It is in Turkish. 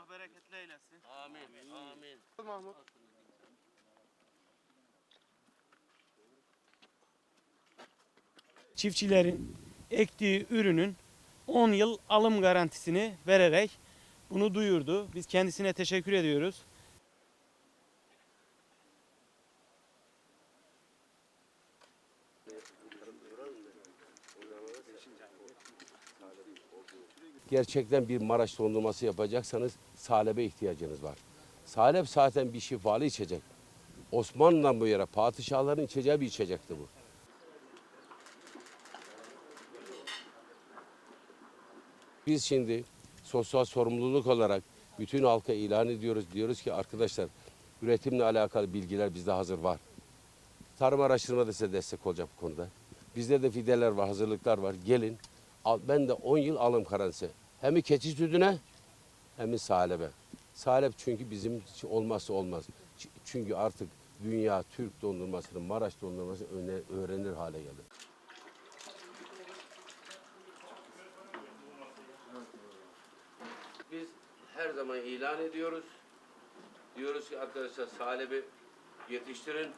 Allah bereketli eylesin. Amin. Amin. Mahmut. Çiftçilerin ektiği ürünün 10 yıl alım garantisini vererek bunu duyurdu. Biz kendisine teşekkür ediyoruz. Gerçekten bir Maraş dondurması yapacaksanız salebe ihtiyacınız var. Salep zaten bir şifalı içecek. Osmanlı'dan bu yere padişahların içeceği bir içecekti bu. Biz şimdi sosyal sorumluluk olarak bütün halka ilan ediyoruz. Diyoruz ki arkadaşlar üretimle alakalı bilgiler bizde hazır var. Tarım araştırma da size destek olacak bu konuda. Bizde de fideler var, hazırlıklar var. Gelin. Ben de 10 yıl alım garantisi. Hem keçi sütüne hem salebe. Salep çünkü bizim olmazsa olmaz. Çünkü artık dünya Türk dondurmasını, Maraş dondurmasını öğrenir hale geldi. Biz her zaman ilan ediyoruz. Diyoruz ki arkadaşlar salebi yetiştirin.